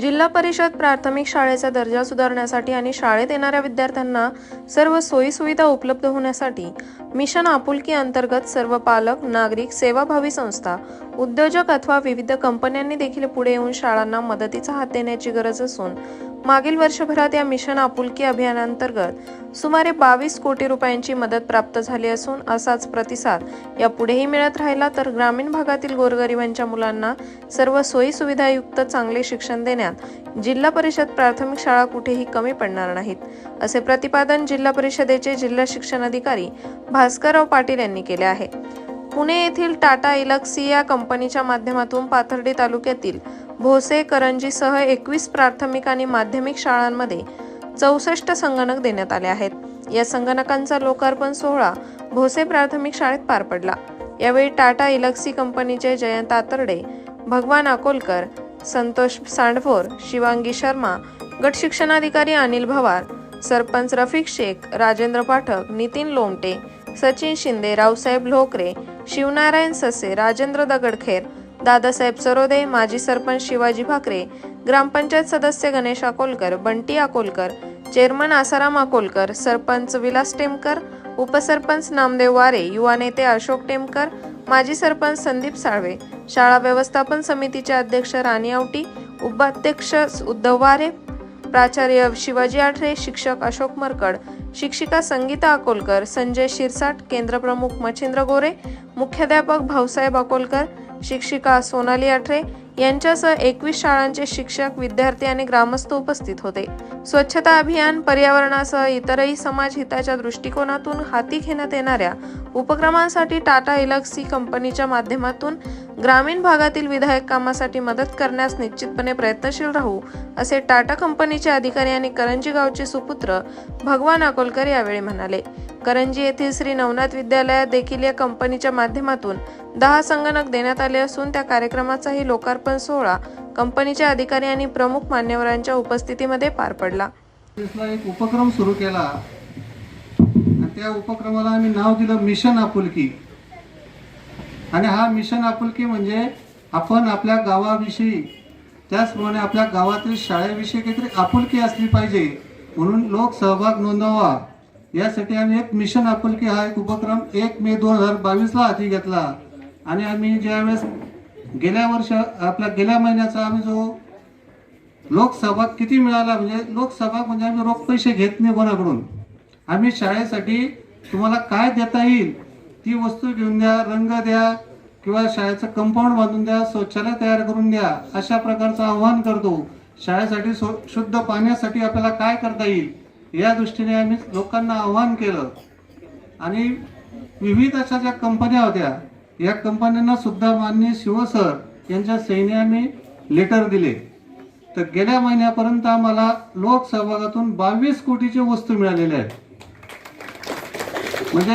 जिल्हा परिषद प्राथमिक शाळेचा दर्जा सुधारण्यासाठी आणि शाळेत येणाऱ्या विद्यार्थ्यांना सर्व सोयीसुविधा उपलब्ध होण्यासाठी मिशन आपुलकी अंतर्गत सर्व पालक नागरिक सेवाभावी संस्था उद्योजक अथवा विविध कंपन्यांनी देखील पुढे येऊन शाळांना मदतीचा हात देण्याची गरज असून मागील वर्षभरात या मिशन आपुलकी अभियानांतर्गत सुमारे बावीस कोटी रुपयांची मदत प्राप्त झाली असून असाच प्रतिसाद यापुढेही मिळत राहिला तर ग्रामीण भागातील गोरगरिबांच्या मुलांना सर्व सोयी सुविधायुक्त चांगले शिक्षण देण्यात जिल्हा परिषद प्राथमिक शाळा कुठेही कमी पडणार नाहीत असे प्रतिपादन जिल्हा परिषदेचे जिल्हा शिक्षण अधिकारी भास्करराव पाटील यांनी केले आहे. पुणे येथील टाटा इलक्सी या कंपनीच्या माध्यमातून पाथर्डी तालुक्यातील भोसे करंजीसह एकवीस प्राथमिक आणि माध्यमिक शाळांमध्ये चौसष्ट संगणक देण्यात आले आहेत. या संगणकांचा लोकार्पण सोहळा भोसे प्राथमिक शाळेत पार पडला. यावेळी टाटा इलक्सी कंपनीचे जयंत आतर्डे भगवान अकोलकर संतोष सांडभोर शिवांगी शर्मा गट शिक्षणाधिकारी अनिल भवार सरपंच रफिक शेख राजेंद्र पाठक नितीन लोमटे सचिन शिंदे रावसाहेब लोकरे शिवनारायण ससे राजेंद्र दगडखेर दादासाहेब सरोदे माजी सरपंच शिवाजी भाकरे ग्रामपंचायत सदस्य गणेश अकोलकर बंटी अकोलकर चेअरमन आसाराम अकोलकर सरपंच विलास टेमकर उपसरपंच नामदेव वारे युवा नेते अशोक टेमकर माजी सरपंच संदीप साळवे शाळा व्यवस्थापन समितीचे अध्यक्ष राणी आवटी उपाध्यक्ष उद्धव वारे प्राचार्य शिवाजी आठरे शिक्षक अशोक मरकड शिक्षिका संगीता अकोलकर संजय शिरसाट केंद्रप्रमुख मच्छिंद्र गोरे मुख्याध्यापक भाऊसाहेब अकोलकर शिक्षिका सोनाली आठरे यांच्यासह एकवीस शाळांचे शिक्षक विद्यार्थी आणि ग्रामस्थ उपस्थित होते. स्वच्छता अभियान पर्यावरणासह इतरही समाज हिताच्या दृष्टिकोनातून हाती घेण्यात येणाऱ्या उपक्रमांसाठी टाटा इलक्सी कंपनीच्या माध्यमातून ग्रामीण भागातील विधायक कामासाठी मदत करण्यास निश्चितपणे प्रयत्नशील राहू असे टाटा कंपनीचे अधिकारी आणि करंजी गावचे सुपुत्र भगवान अकोलकर यावेळी म्हणाले. करंजी येथील श्री नवनाथ विद्यालयात देखील या कंपनीच्या माध्यमातून दहा संगणक देण्यात आले असून त्या कार्यक्रमाचाही लोकार्पण सोहळा कंपनीच्या अधिकारी आणि प्रमुख मान्यवरांच्या उपस्थितीमध्ये पार पडला. एक उपक्रम सुरू केला. त्या उपक्रमाला आम्ही नाव दिलं मिशन आपुलकी. आणि हा मिशन आपुलकी म्हणजे आपण आपल्या गावाविषयी त्याचप्रमाणे आपल्या गावातील शाळेविषयी काहीतरी आपुलकी असली पाहिजे म्हणून लोक सहभाग नोंदवा. यासाठी आम्ही एक मिशन आपुलकी हा एक उपक्रम एक मे दोन हजार बावीसला हाती घेतला. आणि आम्ही ज्यावेळेस गेल्या वर्ष आपल्या गेल्या महिन्याचा आम्ही जो लोकसहभाग किती मिळाला म्हणजे लोकसहभाग म्हणजे आम्ही रोख पैसे घेत नाही कोणाकडून आम्ही शाळेसाठी तुम्हाला काय देता येईल ती वस्तू घेऊन द्या रंग द्या किंवा शाळेचं कंपाऊंड बांधून द्या शौचालय तयार करून द्या अशा प्रकारचं आव्हान करतो. शाळेसाठी शुद्ध पाण्यासाठी आपल्याला काय करता येईल? या दृष्टीने आम्ही लोकांना आव्हान केलं. आणि विविध अशा ज्या कंपन्या होत्या या कंपन्यांना सुद्धा माननीय शिवसर यांच्या सैन्य आम्ही लेटर दिले. तर गेल्या महिन्यापर्यंत आम्हाला लोकसहभागातून बावीस कोटीची वस्तू मिळालेल्या आहेत म्हणजे